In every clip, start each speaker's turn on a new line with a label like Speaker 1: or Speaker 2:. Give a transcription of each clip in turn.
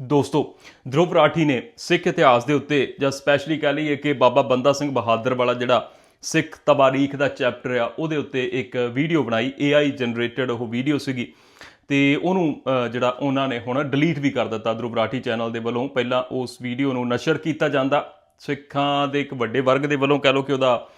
Speaker 1: ਦੋਸਤੋ, ਧਰੁਵ ਰਾਠੀ ਨੇ ਸਿੱਖ ਇਤਿਹਾਸ ਦੇ ਉੱਤੇ ਜਾਂ ਸਪੈਸ਼ਲੀ ਕਹਿ ਲਈਏ ਕਿ ਬਾਬਾ ਬੰਦਾ ਸਿੰਘ ਬਹਾਦਰ ਵਾਲਾ ਜਿਹੜਾ ਸਿੱਖ ਤਬਾਰੀਖ ਦਾ ਚੈਪਟਰ ਆ, ਉਹਦੇ ਉੱਤੇ ਇੱਕ ਵੀਡੀਓ ਬਣਾਈ AI ਜਨਰੇਟਡ ਉਹ ਵੀਡੀਓ ਸੀਗੀ। ਤੇ ਉਹਨੂੰ ਜਿਹੜਾ ਉਹਨਾਂ ਨੇ ਹੁਣ ਡਿਲੀਟ ਵੀ ਕਰ ਦਿੱਤਾ ਧਰੁਵ ਰਾਠੀ ਚੈਨਲ ਦੇ ਵੱਲੋਂ। ਪਹਿਲਾਂ ਉਸ ਵੀਡੀਓ ਨੂੰ ਨਸ਼ਰ ਕੀਤਾ ਜਾਂਦਾ, ਸਿੱਖਾਂ ਦੇ ਇੱਕ ਵੱਡੇ ਵਰਗ ਦੇ ਵੱਲੋਂ ਕਹਿ ਲਓ ਕਿ ਉਹਦਾ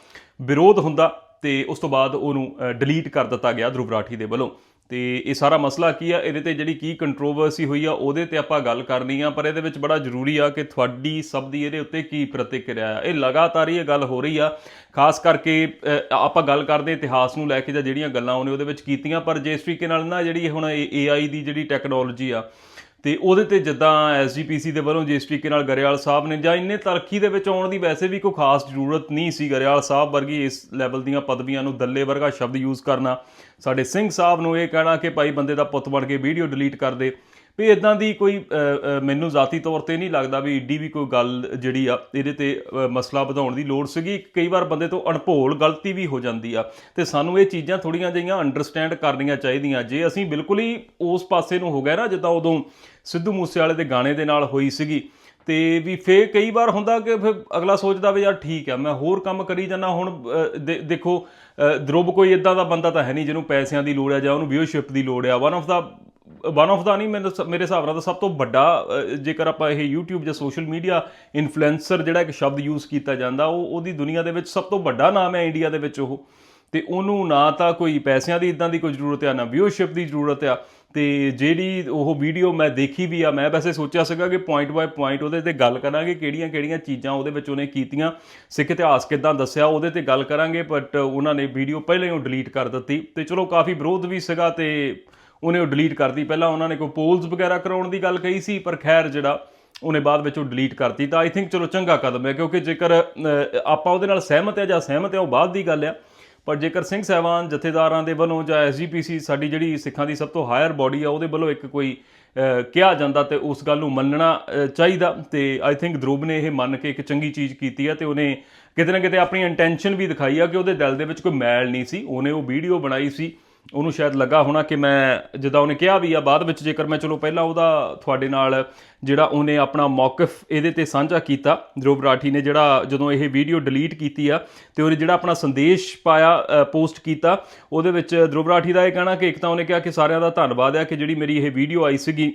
Speaker 1: ਵਿਰੋਧ ਹੁੰਦਾ ਤੇ ਉਸ ਤੋਂ ਬਾਅਦ ਉਹਨੂੰ ਡਿਲੀਟ ਕਰ ਦਿੱਤਾ ਗਿਆ ਧਰੁਵ ਰਾਠੀ ਦੇ ਵੱਲੋਂ। ਤੇ ਇਹ ਸਾਰਾ ਮਸਲਾ ਕੀ ਆ? ਇਹਦੇ ਤੇ ਜਿਹੜੀ ਕੀ ਕੰਟਰੋਵਰਸੀ ਹੋਈ ਆ, ਉਹਦੇ ਤੇ ਆਪਾਂ ਗੱਲ ਕਰਨੀ ਆ, ਪਰ ਇਹਦੇ ਵਿੱਚ ਬੜਾ ਜ਼ਰੂਰੀ ਆ ਕਿ ਤੁਹਾਡੀ ਸਭ ਦੀ ਇਹਦੇ ਉੱਤੇ ਕੀ ਪ੍ਰਤੀਕਿਰਿਆ ਆ। ਇਹ ਲਗਾਤਾਰ ਹੀ ਇਹ ਗੱਲ ਹੋ ਰਹੀ ਆ, ਖਾਸ ਕਰਕੇ ਆਪਾਂ ਗੱਲ ਕਰਦੇ ਇਤਿਹਾਸ ਨੂੰ ਲੈ ਕੇ ਜਾਂ ਜਿਹੜੀਆਂ ਗੱਲਾਂ ਉਹਨੇ ਉਹਦੇ ਵਿੱਚ ਕੀਤੀਆਂ, ਪਰ ਜਿਸ ਤਰੀਕੇ ਨਾਲ ਨਾ ਜਿਹੜੀ ਹੁਣ AI ਦੀ ਜਿਹੜੀ ਟੈਕਨੋਲੋਜੀ ਆ ਤੇ ਉਹਦੇ ਤੇ ਜਿੱਦਾਂ ਐਸਜੀਪੀਸੀ ਦੇ ਵੱਲੋਂ ਜਿਸ ਤਰੀਕੇ ਨਾਲ ਗਰੇਵਾਲ ਸਾਹਿਬ ਨੇ ਜਾਂ ਇੰਨੇ ਤਰੱਕੀ ਦੇ ਵਿੱਚ ਆਉਣ ਦੀ ਵੈਸੇ ਵੀ ਕੋਈ ਖਾਸ ਜ਼ਰੂਰਤ ਨਹੀਂ ਸੀ ਗਰੇਵਾਲ ਸਾਹਿਬ ਵਰਗੀ ਇਸ ਲੈਵਲ ਦੀਆਂ ਪਦਵੀਆਂ ਨੂੰ ਦੱਲੇ ਵਰਗਾ ਸ਼ਬਦ ਯੂਜ਼ ਕਰਨਾ। ਸਾਡੇ ਸਿੰਘ ਸਾਹਿਬ ਨੂੰ ਇਹ ਕਹਿਣਾ ਕਿ ਭਾਈ ਬੰਦੇ ਦਾ ਪੁੱਤ ਬਣ ਕੇ ਵੀਡੀਓ ਡਿਲੀਟ ਕਰ ਦੇ। ਵੀ ਇਦਾਂ ਦੀ ਕੋਈ ਮੈਨੂੰ ਜ਼ਾਤੀ ਤੌਰ ਤੇ ਨਹੀਂ ਲੱਗਦਾ ਵੀ ਏਡੀ ਵੀ ਕੋਈ ਗੱਲ ਜਿਹੜੀ ਆ ਇਹਦੇ ਤੇ ਮਸਲਾ ਵਧਾਉਣ ਦੀ ਲੋੜ ਸੀਗੀ। ਕਈ ਵਾਰ ਬੰਦੇ ਤੋਂ ਅਣਭੋਲ ਗਲਤੀ ਵੀ ਹੋ ਜਾਂਦੀ ਆ। ਤੇ ਸਾਨੂੰ ਇਹ ਚੀਜ਼ਾਂ ਥੋੜੀਆਂ ਜਿਹੀਆਂ ਅੰਡਰਸਟੈਂਡ ਕਰਨੀਆਂ ਚਾਹੀਦੀਆਂ। ਜੇ ਅਸੀਂ ਬਿਲਕੁਲ ਹੀ ਉਸ ਪਾਸੇ ਨੂੰ ਹੋ ਗਏ ਨਾ ਜਿੱਦਾਂ ਉਦੋਂ ਸਿੱਧੂ ਮੂਸੇਵਾਲੇ ਦੇ ਗਾਣੇ ਦੇ ਨਾਲ ਹੋਈ ਸੀਗੀ ਤੇ ਵੀ ਫੇਰ ਕਈ ਵਾਰ ਹੁੰਦਾ ਕਿ ਫਿਰ ਅਗਲਾ ਸੋਚਦਾ ਵੀ ਯਾਰ ਠੀਕ ਆ ਮੈਂ ਹੋਰ ਕੰਮ ਕਰੀ ਜਾਂਦਾ ਹੁਣ ਦੇ- ਦੇਖੋ ਅ, ਕੋਈ ਇਦਾਂ ਦਾ ਬੰਦਾ ਤਾਂ ਹੈ ਨਹੀਂ ਜਿਹਨੂੰ ਪੈਸਿਆਂ ਦੀ ਲੋੜ ਹੈ ਜਾਂ ਉਹਨੂੰ ਵਿਊਸ਼ਿਪ ਦੀ ਲੋੜ ਆ। ਵਨ ਆਫ ਦਾ ਵਨ ਆਫ ਦਾ ਨਹੀਂ, ਮੈਨੂੰ ਸ- ਮੇਰੇ ਹਿਸਾਬ ਨਾਲ ਤਾਂ ਸਭ ਤੋਂ ਵੱਡਾ ਜੇਕਰ ਆਪਾਂ ਇਹ YouTube ਜਾਂ ਸੋਸ਼ਲ ਮੀਡੀਆ ਇਨਫਲੂਐਂਸਰ ਜਿਹੜਾ ਇੱਕ ਸ਼ਬਦ ਯੂਜ਼ ਕੀਤਾ ਜਾਂਦਾ, ਉਹ ਉਹਦੀ ਦੁਨੀਆ ਦੇ ਵਿੱਚ ਸਭ ਤੋਂ ਵੱਡਾ ਨਾਮ ਹੈ ਇੰਡੀਆ ਦੇ ਵਿੱਚ ਉਹ। ਤੇ ਉਹਨੂੰ ਨਾ ਤਾਂ ਕੋਈ ਪੈਸਿਆਂ ਦੀ ਇਦਾਂ ਦੀ ਕੋਈ ਜ਼ਰੂਰਤ ਆ, ਨਾ ਵਿਊਅਰਸ਼ਿਪ ਦੀ ਜ਼ਰੂਰਤ ਆ, ਤੇ ਜਿਹੜੀ ਉਹ ਵੀਡੀਓ ਮੈਂ ਦੇਖੀ ਵੀ ਆ, ਮੈਂ ਵੈਸੇ ਸੋਚਿਆ ਸੀਗਾ ਕਿ ਪੁਆਇੰਟ ਬਾਈ ਪੁਆਇੰਟ ਉਹਦੇ ਤੇ ਗੱਲ ਕਰਾਂਗੇ, ਕਿਹੜੀਆਂ ਕਿਹੜੀਆਂ ਚੀਜ਼ਾਂ ਉਹਦੇ ਵਿੱਚ ਉਹਨੇ ਕੀਤੀਆਂ। ਸਿੱਖ ਇਤਿਹਾਸ ਕਿਦਾਂ ਦੱਸਿਆ, ਉਹਦੇ ਤੇ ਗੱਲ ਕਰਾਂਗੇ ਬਟ ਉਹਨਾਂ ਨੇ ਵੀਡੀਓ ਪਹਿਲਾਂ ਹੀ ਉਹ ਡਿਲੀਟ ਕਰ ਦਿੱਤੀ। ਤੇ ਚਲੋ ਕਾਫੀ ਵਿਰੋਧ ਵੀ ਸੀਗਾ ਤੇ ਉਹਨੇ ਉਹ ਡਿਲੀਟ ਕਰਤੀ। ਪਹਿਲਾਂ ਉਹਨਾਂ ਨੇ ਕੋਈ ਪੋਲਸ ਵਗੈਰਾ ਕਰਾਉਣ ਦੀ ਗੱਲ ਕਹੀ ਸੀ, ਪਰ ਖੈਰ ਜਿਹੜਾ ਉਹਨੇ ਬਾਅਦ ਵਿੱਚ ਉਹ ਡਿਲੀਟ ਕਰਤੀ। ਤਾਂ ਆਈ ਥਿੰਕ ਚਲੋ ਚੰਗਾ ਕਦਮ ਹੈ, ਕਿਉਂਕਿ ਜੇਕਰ ਆਪਾਂ ਉਹਦੇ ਨਾਲ ਸਹਿਮਤ ਹੈ ਜਾਂ ਸਹਿਮਤ ਹੈ, ਉਹ ਬਾਅਦ ਦੀ ਗੱਲ ਆ। ਪਰ ਜੇਕਰ ਸਿੰਘ ਸਾਹਿਬਾਨ ਜਥੇਦਾਰਾਂ ਦੇ ਵੱਲੋਂ ਜਾਂ ਐਸਜੀਪੀਸੀ ਸਾਡੀ ਜਿਹੜੀ ਸਿੱਖਾਂ ਦੀ ਸਭ ਤੋਂ ਹਾਇਰ ਬਾਡੀ ਆ, ਉਹਦੇ ਵੱਲੋਂ ਇੱਕ ਕੋਈ ਕਿਹਾ ਜਾਂਦਾ ਤੇ ਉਸ ਗੱਲ ਨੂੰ ਮੰਨਣਾ ਚਾਹੀਦਾ। ਤੇ ਆਈ ਥਿੰਕ ਧਰੁਵ ਨੇ ਇਹ ਮੰਨ ਕੇ ਇੱਕ ਚੰਗੀ ਚੀਜ਼ ਕੀਤੀ ਹੈ ਤੇ ਉਹਨੇ ਕਿਤੇ ਨਾ ਕਿਤੇ ਆਪਣੀ ਇੰਟੈਂਸ਼ਨ ਵੀ ਦਿਖਾਈ ਆ ਕਿ ਉਹਦੇ ਦਿਲ ਦੇ ਵਿੱਚ ਕੋਈ ਮੈਲ ਨਹੀਂ ਸੀ। ਉਹਨੇ ਉਹ ਵੀਡੀਓ ਬਣਾਈ ਸੀ। ਉਹਨੂੰ ਸ਼ਾਇਦ ਲੱਗਾ ਹੋਣਾ ਕਿ ਮੈਂ, ਜਿੱਦਾਂ ਉਹਨੇ ਕਿਹਾ ਵੀ ਆ, ਬਾਅਦ ਵਿੱਚ ਜੇਕਰ ਮੈਂ, ਚਲੋ ਪਹਿਲਾਂ ਉਹਦਾ ਤੁਹਾਡੇ ਨਾਲ ਜਿਹੜਾ ਉਹਨੇ ਆਪਣਾ ਮੌਕਫ ਇਹਦੇ ਤੇ ਸਾਂਝਾ ਕੀਤਾ ਧਰੁਵ ਰਾਠੀ ਨੇ ਜਿਹੜਾ ਜਦੋਂ ਇਹ ਵੀਡੀਓ ਡਿਲੀਟ ਕੀਤੀ ਆ, ਤੇ ਉਹਨੇ ਜਿਹੜਾ ਆਪਣਾ ਸੰਦੇਸ਼ ਪਾਇਆ ਪੋਸਟ ਕੀਤਾ, ਉਹਦੇ ਵਿੱਚ ਧਰੁਵ ਰਾਠੀ ਦਾ ਇਹ ਕਹਿਣਾ ਕਿ ਇੱਕ ਤਾਂ ਉਹਨੇ ਕਿਹਾ ਕਿ ਸਾਰਿਆਂ ਦਾ ਧੰਨਵਾਦ ਹੈ ਕਿ ਜਿਹੜੀ ਮੇਰੀ ਇਹ ਵੀਡੀਓ ਆਈ ਸੀਗੀ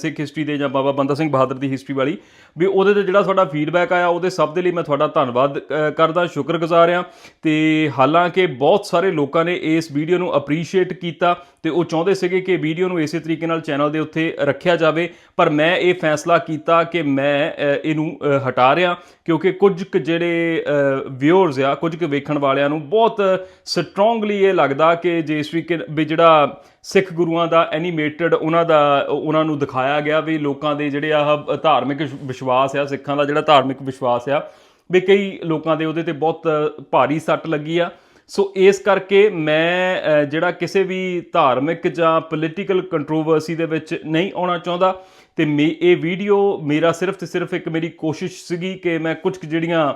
Speaker 1: ਸਿੱਖ ਹਿਸਟਰੀ ਦੇ ਜਾਂ ਬਾਬਾ ਬੰਦਾ ਸਿੰਘ ਬਹਾਦਰ ਦੀ ਹਿਸਟਰੀ ਵਾਲੀ ਵੀ ਉਹਦੇ ਤੇ ਜਿਹੜਾ ਤੁਹਾਡਾ ਫੀਡਬੈਕ ਆਇਆ, ਉਹਦੇ ਸਭ ਦੇ ਲਈ ਮੈਂ ਤੁਹਾਡਾ ਧੰਨਵਾਦ ਕਰਦਾ, ਸ਼ੁਕਰਗੁਜ਼ਾਰ ਹਾਂ। ਤੇ ਹਾਲਾਂਕਿ ਬਹੁਤ ਸਾਰੇ ਲੋਕਾਂ ਨੇ ਇਸ ਵੀਡੀਓ ਨੂੰ ਅਪਰੀਸ਼ੀਏਟ ਕੀਤਾ ਤੇ ਉਹ ਚਾਹੁੰਦੇ ਸੀਗੇ ਕਿ ਵੀਡੀਓ ਨੂੰ ਇਸੇ ਤਰੀਕੇ ਨਾਲ ਚੈਨਲ ਦੇ ਉੱਤੇ ਰੱਖਿਆ ਜਾਵੇ। ਪਰ ਮੈਂ ਇਹ ਫੈਸਲਾ ਕੀਤਾ ਕਿ ਮੈਂ ਇਹਨੂੰ ਹਟਾ ਰਿਹਾ, ਕਿਉਂਕਿ ਕੁਝ ਕੁ ਜਿਹੜੇ ਵਿਊਅਰਸ ਆ, ਕੁਝ ਕੁ ਵੇਖਣ ਵਾਲਿਆਂ ਨੂੰ ਬਹੁਤ ਸਟਰੋਂਗਲੀ ਇਹ ਲੱਗਦਾ ਕਿ ਜੇ ਇਸ ਤਰੀਕੇ ਵੀ ਜਿਹੜਾ ਸਿੱਖ ਗੁਰੂਆਂ ਦਾ ਐਨੀਮੇਟਡ ਉਹਨਾਂ ਦਾ, ਉਹਨਾਂ ਨੂੰ ਦਿਖਾਇਆ ਗਿਆ ਵੀ ਲੋਕਾਂ ਦੇ ਜਿਹੜੇ ਆ ਧਾਰਮਿਕ ਵਿਸ਼ਵਾਸ ਵਿਸ਼ਵਾਸ ਆ, ਸਿੱਖਾਂ ਦਾ ਜਿਹੜਾ ਧਾਰਮਿਕ ਵਿਸ਼ਵਾਸ ਆ, ਵੀ ਕਈ ਲੋਕਾਂ ਦੇ ਉਹਦੇ ਤੇ ਬਹੁਤ ਭਾਰੀ ਸੱਟ ਲੱਗੀ ਆ। ਸੋ ਇਸ ਕਰਕੇ ਮੈਂ ਜਿਹੜਾ ਕਿਸੇ ਵੀ ਧਾਰਮਿਕ ਜਾਂ ਪੋਲੀਟੀਕਲ ਕੰਟਰੋਵਰਸੀ ਦੇ ਵਿੱਚ ਨਹੀਂ ਆਉਣਾ ਚਾਹੁੰਦਾ, ਤੇ ਮੇ, ਇਹ ਵੀਡੀਓ ਮੇਰਾ ਸਿਰਫ ਤੇ ਸਿਰਫ ਇੱਕ ਮੇਰੀ ਕੋਸ਼ਿਸ਼ ਸੀਗੀ ਕਿ ਮੈਂ ਕੁਝ ਕੁ ਜਿਹੜੀਆਂ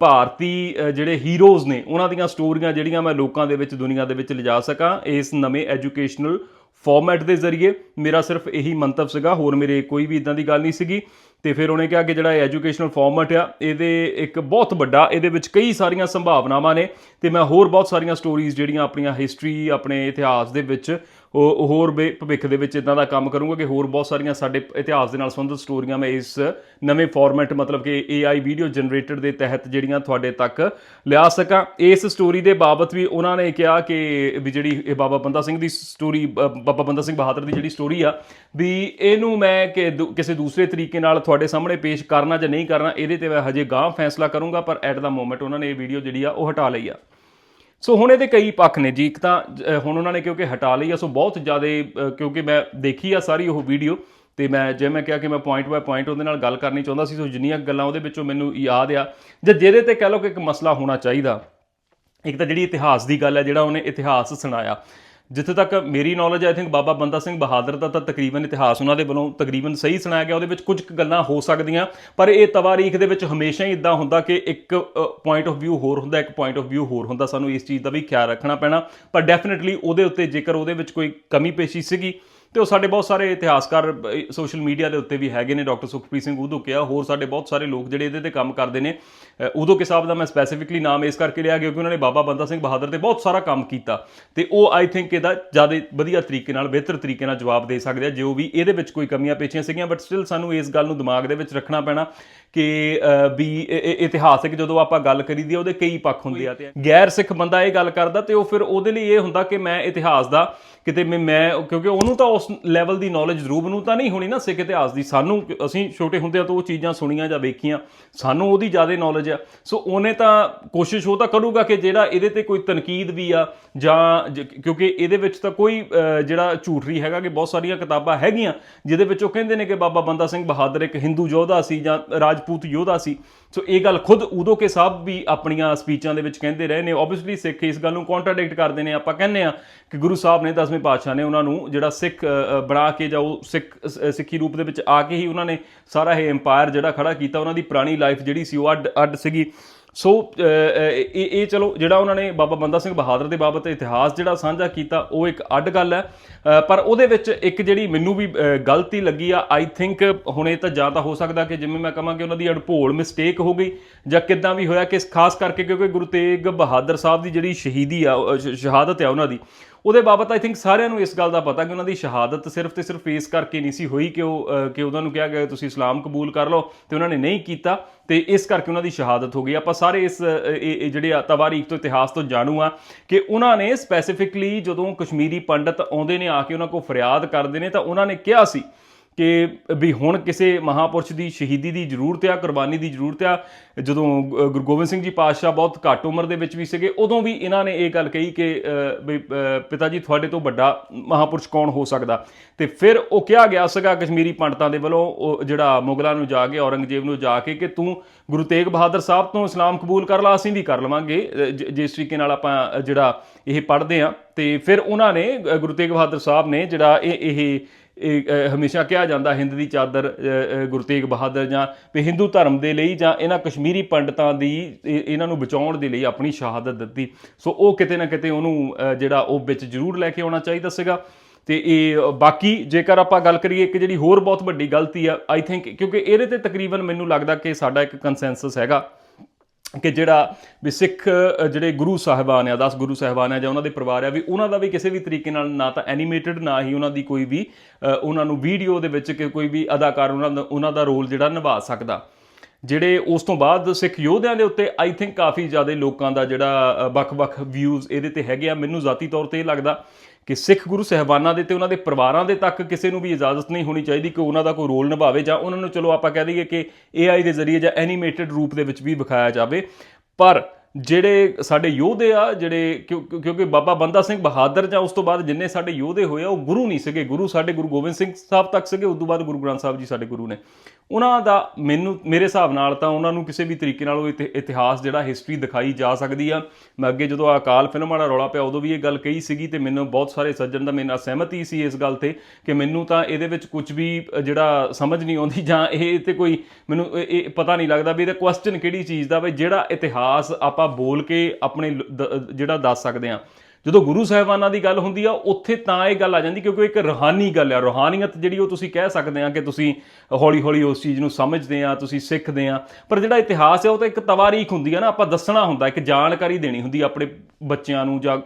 Speaker 1: ਭਾਰਤੀ ਜਿਹੜੇ ਹੀਰੋਜ਼ ਨੇ, ਉਹਨਾਂ ਦੀਆਂ ਸਟੋਰੀਆਂ ਜਿਹੜੀਆਂ ਮੈਂ ਲੋਕਾਂ ਦੇ ਵਿੱਚ, ਦੁਨੀਆ ਦੇ ਵਿੱਚ ਲਿਜਾ ਸਕਾਂ ਇਸ ਨਵੇਂ ਐਜੂਕੇਸ਼ਨਲ ਫਾਰਮੈਟ ਦੇ ਜ਼ਰੀਏ। ਮੇਰਾ ਸਿਰਫ ਇਹੀ ਮੰਤਵ ਸੀਗਾ, ਹੋਰ ਮੇਰੇ ਕੋਈ ਵੀ ਇਦਾਂ ਦੀ ਗੱਲ ਨਹੀਂ ਸੀਗੀ। ਤੇ ਫਿਰ ਉਹਨੇ ਕਿਹਾ ਕਿ ਜਿਹੜਾ ਐਜੂਕੇਸ਼ਨਲ ਫਾਰਮੈਟ ਆ, ਇਹਦੇ ਇੱਕ ਬਹੁਤ ਵੱਡਾ, ਇਹਦੇ ਵਿੱਚ ਕਈ ਸਾਰੀਆਂ ਸੰਭਾਵਨਾਵਾਂ ਨੇ ਤੇ ਮੈਂ ਹੋਰ ਬਹੁਤ ਸਾਰੀਆਂ ਸਟੋਰੀਜ਼ ਜਿਹੜੀਆਂ ਆਪਣੀਆਂ ਹਿਸਟਰੀ ਆਪਣੇ ਇਤਿਹਾਸ ਦੇ ਵਿੱਚ ਹੋਰ ਬੇ- ਭਵਿੱਖ ਦੇ ਵਿੱਚ ਇਦਾਂ ਦਾ ਕੰਮ ਕਰੂੰਗਾ ਕਿ ਹੋਰ ਬਹੁਤ ਸਾਰੀਆਂ ਸਾਡੇ ਇਤਿਹਾਸ ਦੇ ਨਾਲ ਸੰਬੰਧਿਤ ਸਟੋਰੀਆਂ ਮੈਂ ਇਸ ਨਵੇਂ ਫਾਰਮੈਟ ਮਤਲਬ ਕਿ AI ਵੀਡੀਓ ਜਨਰੇਟਰ ਦੇ ਤਹਿਤ ਜਿਹੜੀਆਂ ਤੁਹਾਡੇ ਤੱਕ ਲਿਆ ਸਕਾਂ। ਇਸ ਸਟੋਰੀ ਦੇ ਬਾਬਤ ਵੀ ਉਹਨਾਂ ਨੇ ਕਿਹਾ ਕਿ ਵੀ ਜਿਹੜੀ ਇਹ ਬਾਬਾ ਬੰਦਾ ਸਿੰਘ ਦੀ ਸਟੋਰੀ ਬਾਬਾ ਬੰਦਾ ਸਿੰਘ ਬਹਾਦਰ ਦੀ ਜਿਹੜੀ ਸਟੋਰੀ ਆ, ਵੀ ਇਹਨੂੰ ਮੈਂ ਕਿ ਦੂ- ਕਿਸੇ ਦੂਸਰੇ ਤਰੀਕੇ ਨਾਲ ਤੁਹਾਡੇ ਸਾਹਮਣੇ ਪੇਸ਼ ਕਰਨਾ ਜਾਂ ਨਹੀਂ ਕਰਨਾ, ਇਹਦੇ ਤੇ ਮੈਂ ਹਜੇ ਗਾਂ ਫੈਸਲਾ ਕਰੂੰਗਾ, ਪਰ ਐਟ ਦਾ ਮੋਮੈਂਟ ਉਹਨਾਂ ਨੇ ਇਹ ਵੀਡੀਓ ਜਿਹੜੀ ਆ ਉਹ ਹਟਾ ਲਈ ਆ। ਸੋ ਹੁਣ ਇਹਦੇ ਕਈ ਪੱਖ ਨੇ ਜੀ। ਇੱਕ ਤਾਂ ਹੁਣ ਉਹਨਾਂ ਨੇ ਕਿਉਂਕਿ ਹਟਾ ਲਈ ਆ ਸੋ ਬਹੁਤ ਜ਼ਿਆਦਾ ਕਿਉਂਕਿ ਮੈਂ ਦੇਖੀ ਆ ਸਾਰੀ ਉਹ ਵੀਡੀਓ ਤੇ ਮੈਂ, ਜੇ ਮੈਂ ਕਿਹਾ ਕਿ ਮੈਂ ਪੁਆਇੰਟ ਬਾਈ ਪੁਆਇੰਟ ਉਹਦੇ ਨਾਲ ਗੱਲ ਕਰਨੀ ਚਾਹੁੰਦਾ ਸੀ ਸੋ ਜਿੰਨੀਆਂ ਗੱਲਾਂ ਉਹਦੇ ਵਿੱਚੋਂ ਮੈਨੂੰ ਯਾਦ ਆ, ਜਾਂ ਜਿਹਦੇ ਤੇ ਕਹਿ ਲਓ ਕਿ ਇੱਕ ਮਸਲਾ ਹੋਣਾ ਚਾਹੀਦਾ। ਇੱਕ ਤਾਂ ਜਿਹੜੀ ਇਤਿਹਾਸ ਦੀ ਗੱਲ ਹੈ, ਜਿਹੜਾ ਉਹਨੇ ਇਤਿਹਾਸ ਸੁਣਾਇਆ। ਜਿੱਥੇ ਤੱਕ ਮੇਰੀ ਨੌਲੇਜ ਆਈ ਥਿੰਕ ਬਾਬਾ ਬੰਦਾ ਸਿੰਘ ਬਹਾਦਰ ਦਾ ਤਾਂ ਤਕਰੀਬਨ ਇਤਿਹਾਸ ਉਹਨਾਂ ਦੇ ਵੱਲੋਂ ਤਕਰੀਬਨ ਸਹੀ ਸੁਣਾਇਆ ਗਿਆ, ਉਹਦੇ ਵਿੱਚ ਕੁਝ ਕੁ ਗੱਲਾਂ ਹੋ ਸਕਦੀਆਂ, ਪਰ ਇਹ ਤਵਾਰੀਖ ਦੇ ਵਿੱਚ ਹਮੇਸ਼ਾ ਹੀ ਇਦਾਂ ਹੁੰਦਾ ਕਿ ਇੱਕ ਪੁਆਇੰਟ ਆਫ View ਹੋਰ ਹੁੰਦਾ, ਇੱਕ ਪੁਆਇੰਟ ਆਫ View ਹੋਰ ਹੁੰਦਾ, ਸਾਨੂੰ ਇਸ ਚੀਜ਼ ਦਾ ਵੀ ਖਿਆਲ ਰੱਖਣਾ ਪੈਣਾ, ਪਰ ਡੈਫੀਨਿਟਲੀ ਉਹਦੇ ਉੱਤੇ ਜੇਕਰ ਉਹਦੇ ਵਿੱਚ ਕੋਈ ਕਮੀ ਪੇਸ਼ੀ ਸੀਗੀ ਤੇ ਉਹ ਸਾਡੇ ਬਹੁਤ ਸਾਰੇ ਇਤਿਹਾਸਕਾਰ ਸੋਸ਼ਲ ਮੀਡੀਆ ਦੇ ਉੱਤੇ ਵੀ ਹੈਗੇ ਨੇ ਡਾਕਟਰ ਸੁਖਪ੍ਰੀਤ ਸਿੰਘ ਉਦੋਕਿਆ ਹੋਰ ਸਾਡੇ ਬਹੁਤ ਸਾਰੇ ਲੋਕ ਜਿਹੜੇ ਇਹਦੇ ਤੇ ਕੰਮ ਕਰਦੇ ਨੇ ਅ, ਉਦੋਕੇ ਸਾਹਿਬ ਦਾ ਮੈਂ ਸਪੈਸੀਫਿਕਲੀ ਨਾਮ ਇਸ ਕਰਕੇ ਲਿਆ ਕਿਉਂਕਿ ਉਹਨਾਂ ਨੇ ਬਾਬਾ ਬੰਦਾ ਸਿੰਘ ਬਹਾਦਰ ਤੇ ਬਹੁਤ ਸਾਰਾ ਕੰਮ ਕੀਤਾ ਤੇ ਉਹ ਆਈ ਥਿੰਕ ਇਹਦਾ ਜ਼ਿਆਦਾ ਵਧੀਆ ਤਰੀਕੇ ਨਾਲ ਬਿਹਤਰ ਤਰੀਕੇ ਨਾਲ ਜਵਾਬ ਦੇ ਸਕਦੇ ਆ ਜੋ ਵੀ ਇਹਦੇ ਵਿੱਚ ਕੋਈ ਕਮੀਆਂ ਪੇਚੀਆਂ ਸੀਗੀਆਂ ਬਟ ਸਟਿਲ ਸਾਨੂੰ ਇਸ ਗੱਲ ਨੂੰ ਦਿਮਾਗ ਦੇ ਵਿੱਚ ਰੱਖਣਾ ਪੈਣਾ ਕਿ ਵੀ ਇਤਿਹਾਸਿਕ ਜਦੋਂ ਆਪਾਂ ਗੱਲ ਕਰੀਦੀ ਆ ਉਹਦੇ ਕਈ ਪੱਖ ਹੁੰਦੇ ਆ। ਤੇ ਗੈਰ ਸਿੱਖ ਬੰਦਾ ਇਹ ਗੱਲ ਕਰਦਾ ਤੇ ਉਹ ਫਿਰ ਉਹਦੇ ਲਈ ਇਹ ਹੁੰਦਾ ਕਿ ਮੈਂ ਇਤਿਹਾਸ ਦਾ ਕਿਤੇ ਮੈਂ- ਮੈਂ ਕਿਉਂਕਿ ਉਹਨੂੰ ਤਾਂ ਉਸ ਲੈਵਲ ਦੀ ਨੌਲੇਜ ਰੂਪ ਨੂੰ ਤਾਂ ਨਹੀਂ ਹੋਣੀ ਨਾ ਸਿੱਖ ਇਤਿਹਾਸ ਦੀ। ਸਾਨੂੰ ਅਸੀਂ ਛੋਟੇ ਹੁੰਦਿਆਂ ਤੋਂ ਉਹ ਚੀਜ਼ਾਂ ਸੁਣੀਆਂ ਜਾਂ ਵੇਖੀਆਂ, ਸਾਨੂੰ ਉਹਦੀ ਜ਼ਿਆਦਾ ਨੌਲੇਜ ਆ। ਸੋ ਉਹਨੇ ਤਾਂ ਕੋਸ਼ਿਸ਼ ਉਹ ਤਾਂ ਕਰੂਗਾ ਕਿ ਜਿਹੜਾ ਇਹਦੇ ਤੇ ਕੋਈ ਤਨਕੀਦ ਵੀ ਆ ਜਾਂ ਜ- ਕਿਉਂਕਿ ਇਹਦੇ ਵਿੱਚ ਤਾਂ ਕੋਈ ਜਿਹੜਾ ਝੂਠ ਨਹੀਂ ਹੈਗਾ ਕਿ ਬਹੁਤ ਸਾਰੀਆਂ ਕਿਤਾਬਾਂ ਹੈਗੀਆਂ, ਜਿਹਦੇ ਵਿੱਚ ਉਹ ਕਹਿੰਦੇ ਨੇ ਕਿ ਬਾਬਾ ਬੰਦਾ ਸਿੰਘ ਬਹਾਦਰ ਇੱਕ ਹਿੰਦੂ ਯੋਧਾ ਸੀ ਜਾਂ ਰਾਜਪੂਤ ਯੋਧਾ ਸੀ। ਸੋ ਇਹ ਗੱਲ ਖੁਦ ਉਦੋਂ ਕੇ ਸਾਹਿਬ ਵੀ ਆਪਣੀਆਂ ਸਪੀਚਾਂ ਦੇ ਵਿੱਚ ਕਹਿੰਦੇ ਰਹੇ ਨੇ। ਆਬਵੀਅਸਲੀ ਸਿੱਖ ਇਸ ਗੱਲ ਨੂੰ ਕੰਟਰਡਿਕਟ ਕਰਦੇ ਨੇ। ਆਪਾਂ ਕਹਿੰਦੇ ਆ ਕਿ ਗੁਰੂ ਸਾਹਿਬ ਨੇ ਦੱਸ ਦਸਵੇਂ ਪਾਤਸ਼ਾਹ ਨੇ ਉਹਨਾਂ ਨੂੰ ਜਿਹੜਾ ਸਿੱਖ ਬਣਾ ਕੇ ਜਾਂ ਉਹ ਸਿੱਖ ਸਿੱਖੀ ਰੂਪ ਦੇ ਵਿੱਚ ਆ ਕੇ ਹੀ ਉਹਨਾਂ ਨੇ ਸਾਰਾ ਇਹ ਐਮਪਾਇਰ ਜਿਹੜਾ ਖੜਾ ਕੀਤਾ, ਉਹਨਾਂ ਦੀ ਪੁਰਾਣੀ ਲਾਈਫ ਜਿਹੜੀ ਸੀ ਉਹ ਅੱਡ ਅੱਡ ਸੀਗੀ। ਸੋ ਇਹ ਇਹ ਚਲੋ ਜਿਹੜਾ ਉਹਨਾਂ ਨੇ ਬਾਬਾ ਬੰਦਾ ਸਿੰਘ ਬਹਾਦਰ ਦੇ ਬਾਬਤ ਇਤਿਹਾਸ ਜਿਹੜਾ ਸਾਂਝਾ ਕੀਤਾ, ਉਹ ਇੱਕ ਅੱਡ ਗੱਲ ਹੈ। ਪਰ ਉਹਦੇ ਵਿੱਚ ਇੱਕ ਜਿਹੜੀ ਮੈਨੂੰ ਵੀ ਗਲਤੀ ਲੱਗੀ ਆ ਆਈ ਥਿੰਕ ਹੁਣ ਇਹ ਤਾਂ ਜਾਂ ਤਾਂ ਹੋ ਸਕਦਾ ਕਿ ਜਿਵੇਂ ਮੈਂ ਕਹਾਂ ਕਿ ਉਹਨਾਂ ਦੀ ਅੜਭੋਲ ਮਿਸਟੇਕ ਹੋ ਗਈ, ਜਾਂ ਕਿੱਦਾਂ ਵੀ ਹੋਇਆ ਕਿ ਖਾਸ ਕਰਕੇ ਕਿਉਂਕਿ ਗੁਰੂ ਤੇਗ ਬਹਾਦਰ ਸਾਹਿਬ ਦੀ ਜਿਹੜੀ ਸ਼ਹੀਦੀ ਆ ਸ਼ਹਾਦਤ ਆ ਉਹਨਾਂ ਦੀ ਉਹਦੇ ਬਾਬਤ ਆਈ ਥਿੰਕ ਸਾਰਿਆਂ ਨੂੰ ਇਸ ਗੱਲ ਦਾ ਪਤਾ ਕਿ ਉਹਨਾਂ ਦੀ ਸ਼ਹਾਦਤ ਸਿਰਫ ਤੇ ਸਿਰਫ ਇਸ ਕਰਕੇ ਨਹੀਂ ਸੀ ਹੋਈ ਕਿ ਉਹ ਕਿ ਉਹਨਾਂ ਨੂੰ ਕਿਹਾ ਗਿਆ ਤੁਸੀਂ ਇਸਲਾਮ ਕਬੂਲ ਕਰ ਲਓ ਤੇ ਉਹਨਾਂ ਨੇ ਨਹੀਂ ਕੀਤਾ ਤੇ ਇਸ ਕਰਕੇ ਉਹਨਾਂ ਦੀ ਸ਼ਹਾਦਤ ਹੋ ਗਈ। ਆਪਾਂ ਸਾਰੇ ਇਸ ਇਹ ਜਿਹੜੇ ਆ ਤਵਾਰੀਖ ਤੋਂ ਇਤਿਹਾਸ ਤੋਂ ਜਾਣੂ ਆ ਕਿ ਉਹਨਾਂ ਨੇ ਸਪੈਸੀਫਿਕਲੀ ਜਦੋਂ ਕਸ਼ਮੀਰੀ ਪੰਡਤ ਆਉਂਦੇ ਨੇ ਆ ਕੇ ਉਹਨਾਂ ਕੋਲ ਫਰਿਆਦ ਕਰਦੇ ਨੇ ਤਾਂ ਉਹਨਾਂ ਨੇ ਕਿਹਾ ਸੀ ਕਿ ਵੀ ਹੁਣ ਕਿਸੇ ਮਹਾਪੁਰਸ਼ ਦੀ ਸ਼ਹੀਦੀ ਦੀ ਜ਼ਰੂਰਤ ਆ ਕੁਰਬਾਨੀ ਦੀ ਜ਼ਰੂਰਤ ਆ ਜਦੋਂ ਅ, ਗੁਰੂ ਗੋਬਿੰਦ ਸਿੰਘ ਜੀ ਪਾਤਸ਼ਾਹ ਬਹੁਤ ਘੱਟ ਉਮਰ ਦੇ ਵਿੱਚ ਵੀ ਸੀਗੇ ਉਦੋਂ ਵੀ ਇਹਨਾਂ ਨੇ ਇਹ ਗੱਲ ਕਹੀ ਕਿ ਅ, ਵੀ ਪਿਤਾ ਜੀ ਤੁਹਾਡੇ ਤੋਂ ਵੱਡਾ ਮਹਾਪੁਰਸ਼ ਕੌਣ ਹੋ ਸਕਦਾ? ਤੇ ਫਿਰ ਉਹ ਕਿਹਾ ਗਿਆ ਸੀਗਾ ਕਸ਼ਮੀਰੀ ਪੰਡਤਾਂ ਦੇ ਵੱਲੋਂ ਉਹ ਜਿਹੜਾ ਮੁਗਲਾਂ ਨੂੰ ਜਾ ਕੇ ਔਰੰਗਜ਼ੇਬ ਨੂੰ ਜਾ ਕੇ ਕਿ ਤੂੰ ਗੁਰੂ ਤੇਗ ਬਹਾਦਰ ਸਾਹਿਬ ਤੋਂ ਇਸਲਾਮ ਕਬੂਲ ਕਰ ਲਾ ਅਸੀਂ ਵੀ ਕਰ ਲਵਾਂਗੇ ਜ- ਜਿਸ ਤਰੀਕੇ ਨਾਲ ਆਪਾਂ ਜਿਹੜਾ ਇਹ ਪੜ੍ਹਦੇ ਆ। ਤੇ ਫਿਰ ਉਹਨਾਂ ਨੇ ਗੁਰੂ ਤੇਗ ਬਹਾਦਰ ਸਾਹਿਬ ਨੇ ਜਿਹੜਾ ਇਹ ਇਹ ਹਮੇਸ਼ਾ ਕਿਹਾ ਜਾਂਦਾ ਹਿੰਦ ਦੀ ਚਾਦਰ ਗੁਰੂ ਤੇਗ ਬਹਾਦਰ ਜਾਂ ਵੀ ਹਿੰਦੂ ਧਰਮ ਦੇ ਲਈ ਜਾਂ ਇਹਨਾਂ ਕਸ਼ਮੀਰੀ ਪੰਡਤਾਂ ਦੀ ਇਹਨਾਂ ਨੂੰ ਬਚਾਉਣ ਦੇ ਲਈ ਆਪਣੀ ਸ਼ਹਾਦਤ ਦਿੱਤੀ। ਸੋ ਉਹ ਕਿਤੇ ਨਾ ਕਿਤੇ ਉਹਨੂੰ ਜਿਹੜਾ ਉਹ ਵਿੱਚ ਜ਼ਰੂਰ ਲੈ ਕੇ ਆਉਣਾ ਚਾਹੀਦਾ ਸੀਗਾ। ਤੇ ਇਹ ਬਾਕੀ ਜੇਕਰ ਆਪਾਂ ਗੱਲ ਕਰੀਏ ਇੱਕ ਜਿਹੜੀ ਹੋਰ ਬਹੁਤ ਵੱਡੀ ਗਲਤੀ ਆ ਆਈ ਥਿੰਕ ਕਿਉਂਕਿ ਇਹਦੇ ਤੇ ਤਕਰੀਬਨ ਮੈਨੂੰ ਲੱਗਦਾ ਕਿ ਸਾਡਾ ਇੱਕ ਕੰਸੈਂਸਸ ਹੈਗਾ। ਕਿ ਜਿਹੜਾ ਵੀ ਸਿੱਖ ਜਿਹੜੇ ਗੁਰੂ ਸਾਹਿਬਾਨ ਆ 10 ਗੁਰੂ ਸਾਹਿਬਾਨ ਆ ਜਾਂ ਉਹਨਾਂ ਦੇ ਪਰਿਵਾਰ ਆ, ਵੀ ਉਹਨਾਂ ਦਾ ਵੀ ਕਿਸੇ ਵੀ ਤਰੀਕੇ ਨਾਲ ਨਾ ਤਾਂ ਐਨੀਮੇਟਡ ਨਾ ਹੀ ਉਹਨਾਂ ਦੀ ਕੋਈ ਵੀ ਉਹਨਾਂ ਨੂੰ ਵੀਡੀਓ ਦੇ ਵਿੱਚ ਕਿ ਕੋਈ ਵੀ ਅਦਾਕਾਰ ਉਹਨਾਂ ਦਾ ਉਹਨਾਂ ਦਾ ਰੋਲ ਜਿਹੜਾ ਨਿਭਾ ਸਕਦਾ। ਜਿਹੜੇ ਉਸ ਤੋਂ ਬਾਅਦ ਸਿੱਖ ਯੋਧਿਆਂ ਦੇ ਉੱਤੇ ਆਈ ਥਿੰਕ ਕਾਫੀ ਜ਼ਿਆਦਾ ਲੋਕਾਂ ਦਾ ਜਿਹੜਾ ਵੱਖ-ਵੱਖ ਵਿਊਜ਼ ਇਹਦੇ ਤੇ ਹੈਗੇ ਆ। ਮੈਨੂੰ ਜ਼ਾਤੀ ਤੌਰ ਤੇ ਇਹ ਲੱਗਦਾ ਕਿ ਸਿੱਖ ਗੁਰੂ ਸਹਿਬਾਨਾਂ ਦੇ ਤੇ ਉਹਨਾਂ ਦੇ ਪਰਿਵਾਰਾਂ ਦੇ ਤੱਕ ਕਿਸੇ ਨੂੰ ਵੀ ਇਜਾਜ਼ਤ ਨਹੀਂ ਹੋਣੀ ਚਾਹੀਦੀ ਕਿ ਉਹਨਾਂ ਦਾ ਕੋਈ ਰੋਲ ਨਿਭਾਵੇ ਜਾਂ ਉਹਨਾਂ ਨੂੰ ਚਲੋ ਆਪਾਂ ਕਹਿ ਦਈਏ ਕਿ AI ਦੇ ਜ਼ਰੀਏ ਜਾਂ ਐਨੀਮੇਟਡ ਰੂਪ ਦੇ ਵਿੱਚ ਵੀ ਵਿਖਾਇਆ ਜਾਵੇ। ਪਰ ਜਿਹੜੇ ਸਾਡੇ ਯੋਧੇ ਆ, ਜਿਹੜੇ ਕਿਉਂ- ਕਿਉਂਕਿ ਬਾਬਾ ਬੰਦਾ ਸਿੰਘ ਬਹਾਦਰ ਜਾਂ ਉਸ ਤੋਂ ਬਾਅਦ ਜਿੰਨੇ ਸਾਡੇ ਯੋਧੇ ਹੋਏ ਆ, ਉਹ ਗੁਰੂ ਨਹੀਂ ਸੀਗੇ। ਗੁਰੂ ਸਾਡੇ ਗੁਰੂ ਗੋਬਿੰਦ ਸਿੰਘ ਸਾਹਿਬ ਤੱਕ ਸੀਗੇ, ਉਸ ਤੋਂ ਬਾਅਦ ਗੁਰੂ ਗ੍ਰੰਥ ਸਾਹਿਬ ਜੀ ਸਾਡੇ ਗੁਰੂ ਨੇ। ਉਹਨਾਂ ਦਾ ਮੈਨੂੰ, ਮੇਰੇ ਹਿਸਾਬ ਨਾਲ ਤਾਂ ਉਹਨਾਂ ਨੂੰ ਕਿਸੇ ਵੀ ਤਰੀਕੇ ਨਾਲ ਉਹ ਇਤਿ- ਇਤਿਹਾਸ ਜਿਹੜਾ ਹਿਸਟਰੀ ਦਿਖਾਈ ਜਾ ਸਕਦੀ ਆ। ਮੈਂ ਅੱਗੇ ਜਦੋਂ ਆ ਅਕਾਲ ਫਿਲਮ ਵਾਲਾ ਰੌਲਾ ਪਿਆ, ਉਦੋਂ ਵੀ ਇਹ ਗੱਲ ਕਹੀ ਸੀਗੀ ਤੇ ਮੈਨੂੰ ਬਹੁਤ ਸਾਰੇ ਸੱਜਣ ਦਾ ਮੇਰੇ ਨਾਲ ਸਹਿਮਤੀ ਸੀ ਇਸ ਗੱਲ ਤੇ ਕਿ ਮੈਨੂੰ ਤਾਂ ਇਹਦੇ ਵਿੱਚ ਕੁਝ ਵੀ ਜਿਹੜਾ ਸਮਝ ਨਹੀਂ ਆਉਂਦੀ ਜਾਂ ਇਹ ਤੇ ਕੋਈ ਮੈਨੂੰ, ਇਹ- ਪਤਾ ਨਹੀਂ ਲੱਗਦਾ ਵੀ ਇਹਦਾ ਕੁਐਸਚਨ ਕਿਹੜੀ ਚੀਜ਼ ਦਾ ਵੀ, ਜਿਹੜਾ ਇਤਿਹਾਸ ਆਪਾਂ ਬੋਲ ਕੇ ਆਪਣੇ ਜਿਹੜਾ ਦੱਸ ਸਕਦੇ ਆ। ਜਦੋਂ ਗੁਰੂ ਸਾਹਿਬਾਨਾਂ ਦੀ ਗੱਲ ਹੁੰਦੀ ਆ, ਉੱਥੇ ਤਾਂ ਇਹ ਗੱਲ ਆ ਜਾਂਦੀ ਕਿਉਂਕਿ ਇੱਕ ਰੂਹਾਨੀ ਗੱਲ ਆ। ਰੂਹਾਨੀਅਤ ਜਿਹੜੀ ਉਹ ਤੁਸੀਂ ਕਹਿ ਸਕਦੇ ਆ ਕਿ ਤੁਸੀਂ ਹੌਲੀ ਹੌਲੀ ਉਸ ਚੀਜ਼ ਨੂੰ ਸਮਝਦੇ ਆ, ਤੁਸੀਂ ਸਿੱਖਦੇ ਆ। ਪਰ ਜਿਹੜਾ ਇਤਿਹਾਸ ਹੈ ਉਹ ਤਾਂ ਇੱਕ ਤਵਾਰੀਖ ਹੁੰਦੀ ਆ ਨਾ, ਆਪਾਂ ਦੱਸਣਾ ਹੁੰਦਾ, ਇੱਕ ਜਾਣਕਾਰੀ ਦੇਣੀ ਹੁੰਦੀ ਆ ਆਪਣੇ ਬੱਚਿਆਂ ਨੂੰ ਜਾਂ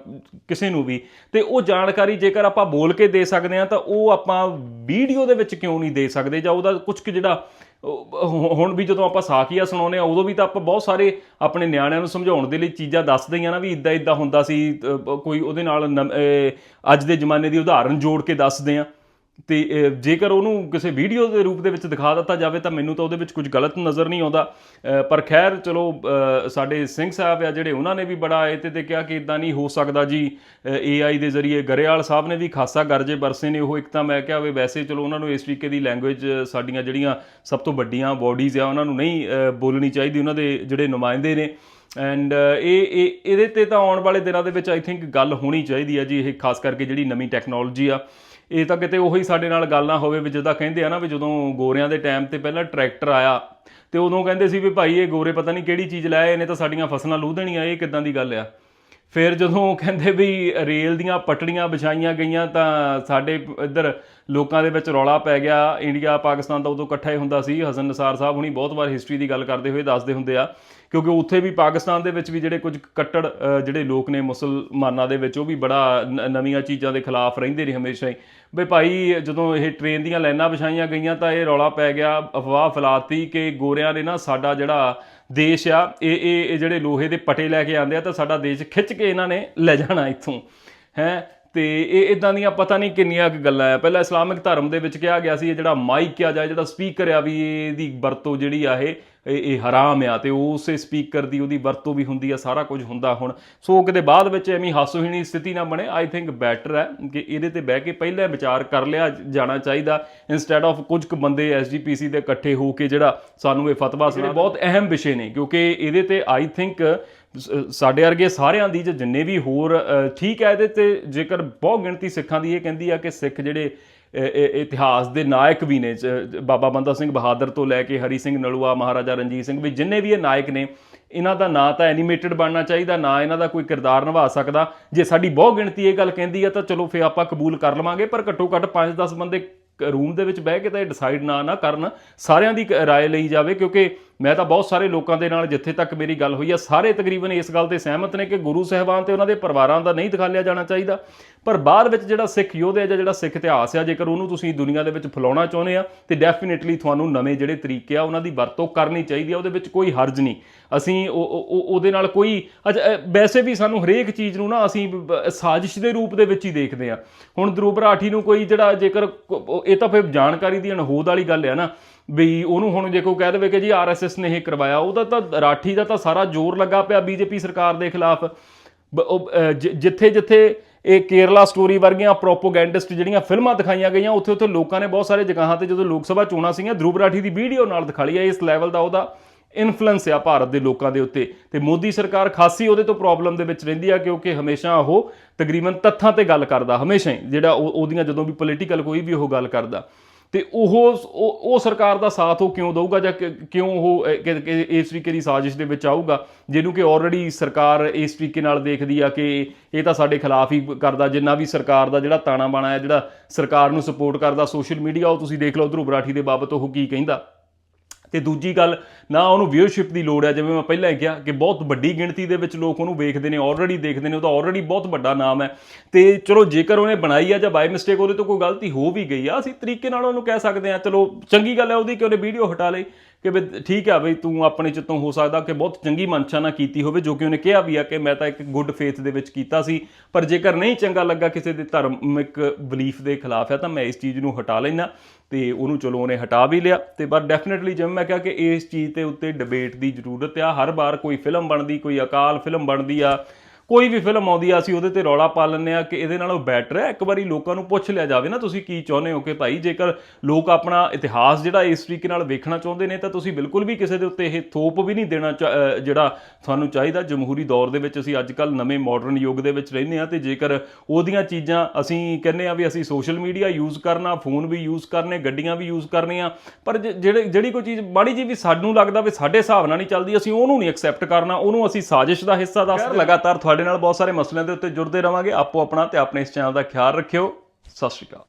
Speaker 1: ਕਿਸੇ ਨੂੰ ਵੀ। ਤੇ ਉਹ ਜਾਣਕਾਰੀ ਜੇਕਰ ਆਪਾਂ ਬੋਲ ਕੇ ਦੇ ਸਕਦੇ ਆ, ਤਾਂ ਉਹ ਆਪਾਂ ਵੀਡੀਓ ਦੇ ਵਿੱਚ ਕਿਉਂ ਨਹੀਂ ਦੇ ਸਕਦੇ ਜਾਂ ਉਹਦਾ ਕੁਝ ਕੁ ਜਿਹੜਾ ਹੁਣ ਵੀ ਜਦੋਂ ਆਪਾਂ ਸਾਖੀਆ ਸੁਣਾਉਂਦੇ ਆ ਉਦੋਂ ਵੀ ਤਾਂ ਆਪਾਂ ਬਹੁਤ ਸਾਰੇ ਆਪਣੇ ਨਿਆਣਿਆਂ ਨੂੰ ਸਮਝਾਉਣ ਦੇ ਲਈ ਚੀਜ਼ਾਂ ਦੱਸਦੇ ਹੀ ਆ ਨਾ ਵੀ ਇਦਾਂ ਇਦਾਂ ਹੁੰਦਾ ਸੀ ਕੋਈ ਉਹਦੇ ਨਾਲ ਨਮ- ਅੱਜ ਦੇ ਜ਼ਮਾਨੇ ਦੀ ਉਦਾਹਰਨ ਜੋੜ ਕੇ ਦੱਸਦੇ ਆ। ਤੇ ਜੇਕਰ ਉਹਨੂੰ ਕਿਸੇ ਵੀਡੀਓ ਦੇ ਰੂਪ ਦੇ ਵਿੱਚ ਦਿਖਾ ਦਿੱਤਾ ਜਾਵੇ ਤਾਂ ਮੈਨੂੰ ਤਾਂ ਉਹਦੇ ਵਿੱਚ ਕੁਝ ਗਲਤ ਨਜ਼ਰ ਨਹੀਂ ਆਉਂਦਾ। ਪਰ ਖੈਰ, ਚਲੋ ਸਾਡੇ ਸਿੰਘ ਸਾਹਿਬ ਆ ਜਿਹੜੇ ਉਹਨਾਂ ਨੇ ਵੀ ਬੜਾ ਇਹ ਤੇ ਕਿਹਾ ਕਿ ਇਦਾਂ ਨਹੀਂ ਹੋ ਸਕਦਾ ਜੀ। AI ਦੇ ਜ਼ਰੀਏ ਗਰੇਵਾਲ ਸਾਹਿਬ ਨੇ ਵੀ ਖਾਸਾ ਗਰਜੇ ਬਰਸੇ ਨੇ, ਉਹ ਇੱਕ ਤਾਂ ਮੈਂ ਕਿਹਾ ਵੀ ਵੈਸੇ ਚਲੋ ਉਹਨਾਂ ਨੂੰ ਇਸ ਤਰੀਕੇ ਦੀ ਲੈਂਗੁਏਜ ਸਾਡੀਆਂ ਜਿਹੜੀਆਂ ਸਭ ਤੋਂ ਵੱਡੀਆਂ ਬਾਡੀਜ਼ ਆ, ਉਹਨਾਂ ਨੂੰ ਨਹੀਂ ਬੋਲਣੀ ਚਾਹੀਦੀ, ਉਹਨਾਂ ਦੇ ਜਿਹੜੇ ਨੁਮਾਇੰਦੇ ਨੇ। ਐਂਡ ਇਹ ਇਹ, ਇਹਦੇ ਤੇ ਤਾਂ ਆਉਣ ਵਾਲੇ ਦਿਨਾਂ ਦੇ ਵਿੱਚ ਆਈ ਥਿੰਕ ਗੱਲ ਹੋਣੀ ਚਾਹੀਦੀ ਹੈ ਜੀ, ਇਹ ਖਾਸ ਕਰਕੇ ਜਿਹੜੀ ਨਵੀਂ ਟੈਕਨੋਲੋਜੀ ਆ। ਇਹ ਤਾਂ ਕਿਤੇ ਉਹੀ ਸਾਡੇ ਨਾਲ ਗੱਲ ਨਾ ਹੋਵੇ ਵੀ ਜਿੱਦਾਂ ਕਹਿੰਦੇ ਆ ਨਾ ਵੀ ਜਦੋਂ ਗੋਰਿਆਂ ਦੇ ਟਾਈਮ ਤੇ ਪਹਿਲਾਂ ਟਰੈਕਟਰ ਆਇਆ, ਤੇ ਉਦੋਂ ਕਹਿੰਦੇ ਸੀ ਵੀ ਭਾਈ ਇਹ ਗੋਰੇ ਪਤਾ ਨਹੀਂ ਕਿਹੜੀ ਚੀਜ਼ ਲਾਏ ਇਹਨੇ ਤਾਂ ਸਾਡੀਆਂ ਫਸਲਾਂ ਲੂ ਦੇਣੀਆਂ, ਇਹ ਕਿੱਦਾਂ ਦੀ ਗੱਲ ਆ? ਫਿਰ ਜਦੋਂ ਕਹਿੰਦੇ ਵੀ ਰੇਲ ਦੀਆਂ ਪਟੜੀਆਂ ਵਿਛਾਈਆਂ ਗਈਆਂ ਤਾਂ ਸਾਡੇ ਇੱਧਰ ਲੋਕਾਂ ਦੇ ਵਿੱਚ ਰੌਲਾ ਪੈ ਗਿਆ। ਇੰਡੀਆ ਪਾਕਿਸਤਾਨ ਤਾਂ ਉਦੋਂ ਇਕੱਠਾ ਹੀ ਹੁੰਦਾ ਸੀ। ਹਸਨ ਨਸਾਰ ਸਾਹਿਬ ਹੁਣੀ ਬਹੁਤ ਵਾਰ ਹਿਸਟਰੀ ਦੀ ਗੱਲ ਕਰਦੇ ਹੋਏ ਦੱਸਦੇ ਹੁੰਦੇ ਆ, ਕਿਉਂਕਿ ਉੱਥੇ ਵੀ ਪਾਕਿਸਤਾਨ ਦੇ ਵਿੱਚ ਵੀ ਜਿਹੜੇ ਕੁਝ ਕੱਟੜ ਜਿਹੜੇ ਲੋਕ ਨੇ ਮੁਸਲਮਾਨਾਂ ਦੇ ਵਿੱਚ, ਉਹ ਵੀ ਬੜਾ ਨ- ਨਵੀਆਂ ਚੀਜ਼ਾਂ ਦੇ ਖਿਲਾਫ ਰਹਿੰਦੇ ਨੇ ਹਮੇਸ਼ਾ ਹੀ। ਵੀ ਭਾਈ ਜਦੋਂ ਇਹ ਟ੍ਰੇਨ ਦੀਆਂ ਲਾਈਨਾਂ ਵਿਛਾਈਆਂ ਗਈਆਂ ਤਾਂ ਇਹ ਰੌਲਾ ਪੈ ਗਿਆ, ਅਫਵਾਹ ਫੈਲਾਤੀ ਕਿ ਗੋਰਿਆਂ ਨੇ ਨਾ ਸਾਡਾ ਜਿਹੜਾ ਦੇਸ਼ ਆ, ਇਹ ਇਹ ਇਹ ਜਿਹੜੇ ਲੋਹੇ ਦੇ ਪਟੇ ਲੈ ਕੇ ਆਂਦੇ ਆ ਤਾਂ ਸਾਡਾ ਦੇਸ਼ ਖਿੱਚ ਕੇ ਇਹਨਾਂ ਨੇ ਲੈ ਜਾਣਾ ਇੱਥੋਂ, ਹੈ? ਤੇ ਇਹ ਇਦਾਂ ਦੀਆਂ ਪਤਾ ਨਹੀਂ ਕਿੰਨੀਆਂ ਕੁ ਗੱਲਾਂ ਆ। ਪਹਿਲਾਂ ਇਸਲਾਮਿਕ ਧਰਮ ਦੇ ਵਿੱਚ ਕਿਹਾ ਗਿਆ ਸੀ ਇਹ ਜਿਹੜਾ ਮਾਈਕ ਆ ਜਾਂ ਜਿਹੜਾ ਸਪੀਕਰ ਆ ਵੀ ਇਹਦੀ ਵਰਤੋਂ ਜਿਹੜੀ ਆ ਇਹ ਇਹ ਇਹ ਹਰਾਮ ਆ ਤੇ ਉਸੇ ਸਪੀਕਰ ਦੀ ਉਹਦੀ ਵਰਤੋਂ ਵੀ ਹੁੰਦੀ ਆ ਸਾਰਾ ਕੁਝ ਹੁੰਦਾ ਹੁਣ। ਸੋ ਕਿਤੇ ਬਾਅਦ ਵਿੱਚ ਐਵੇਂ ਹਾਸੋਹੀਣੀ ਸਥਿਤੀ ਨਾ ਬਣੇ ਆਈ ਥਿੰਕ ਬੈਟਰ ਹੈ ਕਿ ਇਹਦੇ ਤੇ ਬਹਿ ਕੇ ਪਹਿਲਾਂ ਵਿਚਾਰ ਕਰ ਲਿਆ ਜਾਣਾ ਚਾਹੀਦਾ ਇਨਸਟੈਡ ਆਫ ਕੁਝ ਕੁ ਬੰਦੇ ਐਸਜੀਪੀਸੀ ਦੇ ਇਕੱਠੇ ਹੋ ਕੇ ਜਿਹੜਾ ਸਾਨੂੰ ਇਹ ਫਤਵਾ ਸੁਣਾ ਬਹੁਤ ਅਹਿਮ ਵਿਸ਼ੇ ਨੇ ਕਿਉਂਕਿ ਇਹਦੇ ਤੇ ਆਈ ਥਿੰਕ ਸਾਡੇ ਵਰਗੇ ਸਾਰਿਆਂ ਦੀ ਜਿੰਨੇ ਵੀ ਹੋਰ ਠੀਕ ਹੈ ਇਹਦੇ ਤੇ ਜੇਕਰ ਬਹੁਤ ਗਿਣਤੀ ਸਿੱਖਾਂ ਦੀ ਇਹ ਕਹਿੰਦੀ ਆ ਕਿ ਸਿੱਖ ਜਿਹੜੇ ਇਤਿਹਾਸ ਦੇ ਨਾਇਕ ਵੀ ਨੇ ਬਾਬਾ ਬੰਦਾ ਸਿੰਘ ਬਹਾਦਰ ਤੋਂ ਲੈ ਕੇ ਹਰੀ ਸਿੰਘ ਨਲੂਆ, ਮਹਾਰਾਜਾ ਰਣਜੀਤ ਸਿੰਘ ਵੀ ਜਿੰਨੇ ਵੀ ਇਹ ਨਾਇਕ ਨੇ, ਇਹਨਾਂ ਦਾ ਨਾਂ ਤਾਂ ਐਨੀਮੇਟਡ ਬਣਨਾ ਚਾਹੀਦਾ, ਨਾ ਇਹਨਾਂ ਦਾ ਕੋਈ ਕਿਰਦਾਰ ਨਿਭਾ ਸਕਦਾ। ਜੇ ਸਾਡੀ ਬਹੁ ਗਿਣਤੀ ਇਹ ਗੱਲ ਕਹਿੰਦੀ ਆ, ਤਾਂ ਚਲੋ ਫੇ ਆਪਾਂ ਕਬੂਲ ਕਰ ਲਵਾਂਗੇ, ਪਰ ਘੱਟੋ ਘੱਟ 5-10 ਬੰਦੇ ਰੂਮ ਦੇ ਵਿੱਚ ਬਹਿ ਕੇ ਤਾਂ ਇਹ ਡਿਸਾਈਡ ਨਾ ਨਾ ਕਰਨ, ਸਾਰਿਆਂ ਦੀ ਕ- ਰਾਏ ਲਈ ਜਾਵੇ, ਕਿਉਂਕਿ ਮੈਂ ਤਾਂ ਬਹੁਤ ਸਾਰੇ ਲੋਕਾਂ ਦੇ ਨਾਲ ਜਿੱਥੇ ਤੱਕ ਮੇਰੀ ਗੱਲ ਹੋਈ ਆ ਸਾਰੇ ਤਕਰੀਬਨ ਇਸ ਗੱਲ ਤੇ ਸਹਿਮਤ ਨੇ ਕਿ ਗੁਰੂ ਸਾਹਿਬਾਨ ਤੇ ਉਹਨਾਂ ਦੇ ਪਰਿਵਾਰਾਂ ਦਾ ਨਹੀਂ ਦਿਖਾਲਿਆ ਜਾਣਾ ਚਾਹੀਦਾ। ਪਰ ਬਾਅਦ ਵਿੱਚ ਜਿਹੜਾ ਸਿੱਖ ਯੋਧੇ ਆ ਜਾਂ ਜਿਹੜਾ ਸਿੱਖ ਇਤਿਹਾਸ ਆ ਜੇਕਰ ਉਹਨੂੰ ਤੁਸੀਂ ਦੁਨੀਆ ਦੇ ਵਿੱਚ ਫੈਲਾਉਣਾ ਚਾਹੁੰਦੇ ਆ ਤੇ ਡੈਫੀਨਿਟਲੀ ਤੁਹਾਨੂੰ ਨਵੇਂ ਜਿਹੜੇ ਤਰੀਕੇ ਆ ਉਹਨਾਂ ਦੀ ਵਰਤੋਂ ਕਰਨੀ ਚਾਹੀਦੀ ਆ ਉਹਦੇ ਵਿੱਚ ਕੋਈ ਹਰਜ ਨਹੀਂ। ਅਸੀਂ ਉਹ- ਉਹਦੇ ਨਾਲ ਕੋਈ ਅੱਛਾ, ਵੈਸੇ ਵੀ ਸਾਨੂੰ ਹਰੇਕ ਚੀਜ਼ ਨੂੰ ਨਾ ਅਸੀਂ ਸਾਜ਼ਿਸ਼ ਦੇ ਰੂਪ ਦੇ ਵਿੱਚ ਹੀ ਦੇਖਦੇ ਆ। ਹੁਣ ਧਰੂਬ ਨੂੰ ਕੋਈ ਜਿਹੜਾ ਜੇਕਰ ਇਹ ਤਾਂ ਫਿਰ ਜਾਣਕਾਰੀ ਦੀ ਅਣਹੋਦ ਵਾਲੀ ਗੱਲ ਆ ਨਾ। ਵੀ ਉਹਨੂੰ ਹੁਣ ਜੇ ਕੋਈ ਕਹਿ ਦੇਵੇ ਕਿ ਜੀ ਆਰਐਸਐਸ ਨੇ ਇਹ ਕਰਵਾਇਆ, ਉਹਦਾ ਤਾਂ ਰਾਠੀ ਦਾ ਤਾਂ ਸਾਰਾ ਜ਼ੋਰ ਲੱਗਾ ਪਿਆ ਬੀਜੇਪੀ ਸਰਕਾਰ ਦੇ ਖਿਲਾਫ। ਜਿੱਥੇ ਜਿੱਥੇ ਇਹ ਕੇਰਲਾ ਸਟੋਰੀ ਵਰਗੀਆਂ ਪ੍ਰੋਪੋਗੈਂਡਿਸਟ ਜਿਹੜੀਆਂ ਫਿਲਮਾਂ ਦਿਖਾਈਆਂ ਗਈਆਂ, ਉੱਥੇ ਉੱਥੇ ਲੋਕਾਂ ਨੇ ਬਹੁਤ ਸਾਰੇ ਜਗ੍ਹਾਵਾਂ ਤੇ ਜਦੋਂ ਲੋਕ ਸਭਾ ਚੋਣਾਂ ਸੀਗੀਆਂ ਧਰੂਬ ਰਾਠੀ ਦੀ ਵੀਡੀਓ ਨਾਲ ਦਿਖਾਲੀ ਹੈ ਇਸ ਲੈਵਲ ਦਾ ਉਹਦਾ ਇਨਫਲੂਐਂਸ ਆ ਭਾਰਤ ਦੇ ਲੋਕਾਂ ਦੇ ਉੱਤੇ। ਤੇ ਮੋਦੀ ਸਰਕਾਰ ਖਾਸੀ ਉਹਦੇ ਤੋਂ ਪ੍ਰੋਬਲਮ ਦੇ ਵਿੱਚ ਰਹਿੰਦੀ ਆ, ਕਿਉਂਕਿ ਹਮੇਸ਼ਾ ਉਹ ਤਕਰੀਬਨ ਤੱਥਾਂ ਤੇ ਗੱਲ ਕਰਦਾ, ਹਮੇਸ਼ਾ ਹੀ ਜਿਹੜਾ ਉਹ- ਉਹਦੀਆਂ ਜਦੋਂ ਵੀ ਪੋਲੀਟੀਕਲ ਕੋਈ ਵੀ ਉਹ ਗੱਲ ਕਰਦਾ। ਤੇ ਉਹ ਉਹ ਸਰਕਾਰ ਦਾ ਸਾਥ ਉਹ ਕਿਉਂ ਦਊਗਾ ਜਾਂ ਕਿਉਂ ਉਹ ਇਸ ਤਰੀਕੇ ਦੀ ਸਾਜ਼ਿਸ਼ ਦੇ ਵਿੱਚ ਆਊਗਾ? ਜਿਹਨੂੰ ਕਿ ਆਲਰੇਡੀ ਸਰਕਾਰ ਇਸ ਤਰੀਕੇ ਨਾਲ ਦੇਖਦੀ ਆ ਕਿ ਇਹ ਤਾਂ ਸਾਡੇ ਖਿਲਾਫ ਹੀ ਕਰਦਾ, ਜਿੰਨਾ ਵੀ ਸਰਕਾਰ ਦਾ ਜਿਹੜਾ ਤਾਣਾ ਬਾਣਾ ਹੈ, ਜਿਹੜਾ ਸਰਕਾਰ ਨੂੰ ਸਪੋਰਟ ਕਰਦਾ ਸੋਸ਼ਲ ਮੀਡੀਆ ਉਹ ਤੁਸੀਂ ਦੇਖ ਲਓ ਧਰੂਬ ਬਰਾਠੀ ਦੇ ਬਾਬਤ ਉਹ ਕੀ ਕਹਿੰਦਾ। ਤੇ ਦੂਜੀ ਗੱਲ, ਨਾ ਉਹਨੂੰ ਵਿਊਅਰਸ਼ਿਪ ਦੀ ਲੋੜ ਹੈ, ਜਿਵੇਂ ਮੈਂ ਪਹਿਲਾਂ ਹੀ ਕਿਹਾ ਕਿ ਬਹੁਤ ਵੱਡੀ ਗਿਣਤੀ ਦੇ ਵਿੱਚ ਲੋਕ ਉਹਨੂੰ ਵੇਖਦੇ ਨੇ ਆਲਰੇਡੀ ਦੇਖਦੇ ਨੇ, ਉਹਦਾ ਆਲਰੇਡੀ ਬਹੁਤ ਵੱਡਾ ਨਾਮ ਹੈ। ਤੇ ਚਲੋ ਜੇਕਰ ਉਹਨੇ ਬਣਾਈ ਆ ਜਾਂ ਬਾਈ ਮਿਸਟੇਕ ਉਹਦੇ ਤੋਂ ਕੋਈ ਗਲਤੀ ਹੋ ਵੀ ਗਈ ਆ, ਅਸੀਂ ਤਰੀਕੇ ਨਾਲ ਉਹਨੂੰ ਕਹਿ ਸਕਦੇ ਆ ਚਲੋ ਚੰਗੀ ਗੱਲ ਹੈ ਉਹਦੀ ਕਿ ਉਹਨੇ ਵੀਡੀਓ ਹਟਾ ਲਈ। ਕਿ ਵੀ ਠੀਕ ਆ ਬਈ ਤੂੰ ਆਪਣੇ ਚਿੱਤੋਂ ਹੋ ਸਕਦਾ ਕਿ ਬਹੁਤ ਚੰਗੀ ਮਨਸ਼ਾ ਨਾਲ ਕੀਤੀ ਹੋਵੇ, ਜੋ ਕਿ ਉਹਨੇ ਕਿਹਾ ਵੀ ਆ ਕਿ ਮੈਂ ਤਾਂ ਇੱਕ ਗੁੱਡ ਫੇਥ ਦੇ ਵਿੱਚ ਕੀਤਾ ਸੀ। ਪਰ ਜੇਕਰ ਨਹੀਂ ਚੰਗਾ ਲੱਗਾ ਕਿਸੇ ਦੇ ਧਾਰਮਿਕ ਬਲੀਫ ਦੇ ਖਿਲਾਫ ਹੈ ਤਾਂ ਮੈਂ ਇਸ ਚੀਜ਼ ਨੂੰ ਹਟਾ ਲੈਣਾ ਤੇ ਉਹਨੂੰ ਚਲੋ ਉਹਨੇ ਹਟਾ ਵੀ ਲਿਆ। ਤੇ ਪਰ ਡੈਫੀਨਿਟਲੀ ਜਿਵੇਂ ਮੈਂ ਕਿਹਾ ਕਿ ਇਸ ਚੀਜ਼ ਤੇ ਉੱਤੇ ਡਿਬੇਟ ਦੀ ਜ਼ਰੂਰਤ ਆ। ਹਰ ਵਾਰ ਕੋਈ ਫਿਲਮ ਬਣਦੀ, ਕੋਈ ਅਕਾਲ ਫਿਲਮ ਬਣਦੀ ਆ ਕੋਈ ਵੀ ਫਿਲਮ ਆਉਂਦੀ ਆ ਅਸੀਂ ਉਹਦੇ ਤੇ ਰੌਲਾ ਪਾ ਲੈਂਦੇ ਆ ਕਿ ਇਹਦੇ ਨਾਲੋਂ ਬੈਟਰ ਹੈ। ਇੱਕ ਵਾਰੀ ਲੋਕਾਂ ਨੂੰ ਪੁੱਛ ਲਿਆ ਜਾਵੇ ਨਾ ਤੁਸੀਂ ਕੀ ਚਾਹੁੰਦੇ ਹੋ ਕਿ ਭਾਈ? ਜੇਕਰ ਲੋਕ ਆਪਣਾ ਇਤਿਹਾਸ ਜਿਹੜਾ ਇਸ ਤਰੀਕੇ ਨਾਲ ਵੇਖਣਾ ਚਾਹੁੰਦੇ ਨੇ ਤਾਂ ਤੁਸੀਂ ਬਿਲਕੁਲ ਵੀ ਕਿਸੇ ਦੇ ਉੱਤੇ ਇਹ ਥੋਪ ਵੀ ਨਹੀਂ ਦੇਣਾ ਜਿਹੜਾ ਤੁਹਾਨੂੰ ਚਾਹੀਦਾ। ਜਮਹੂਰੀ ਦੌਰ ਦੇ ਵਿੱਚ ਅਸੀਂ ਅੱਜ ਕੱਲ ਨਵੇਂ ਮਾਡਰਨ ਯੁੱਗ ਦੇ ਵਿੱਚ ਰਹਿੰਦੇ ਆ ਤੇ ਜੇਕਰ ਉਹਦੀਆਂ ਚੀਜ਼ਾਂ ਅਸੀਂ ਕਹਿੰਦੇ ਆ ਵੀ ਅਸੀਂ ਸੋਸ਼ਲ ਮੀਡੀਆ ਯੂਜ਼ ਕਰਨਾ ਫੋਨ ਵੀ ਯੂਜ਼ ਕਰਨੇ ਗੱਡੀਆਂ ਵੀ ਯੂਜ਼ ਕਰਨੀਆਂ ਪਰ ਜਿਹੜੇ ਜਿਹੜੀ ਕੋਈ ਚੀਜ਼ ਮਾੜੀ ਜੀ ਵੀ ਸਾਨੂੰ ਲੱਗਦਾ ਵੀ ਸਾਡੇ ਹਿਸਾਬ ਨਾਲ ਨਹੀਂ ਚੱਲਦੀ ਅਸੀਂ ਉਹਨੂੰ ਨਹੀਂ ਐਕਸੈਪਟ ਕਰਨਾ ਉਹਨੂੰ ਅਸੀਂ ਸਾਜ਼ਿਸ਼ ਦਾ ਹਿੱਸਾ ਦੱਸਦੇ ਲਗਾਤਾਰ ਤੁਹਾਡੇ ਨਾਲ ਬਹੁਤ ਸਾਰੇ ਮਸਲਿਆਂ ਦੇ ਉੱਤੇ ਜੁੜਦੇ ਰਵਾਂਗੇ। ਆਪੋ ਆਪਣਾ ਤੇ ਆਪਣੇ ਇਸ ਚੈਨਲ ਦਾ ਖਿਆਲ ਰੱਖਿਓ। ਸਤਿ ਸ਼੍ਰੀ ਅਕਾਲ।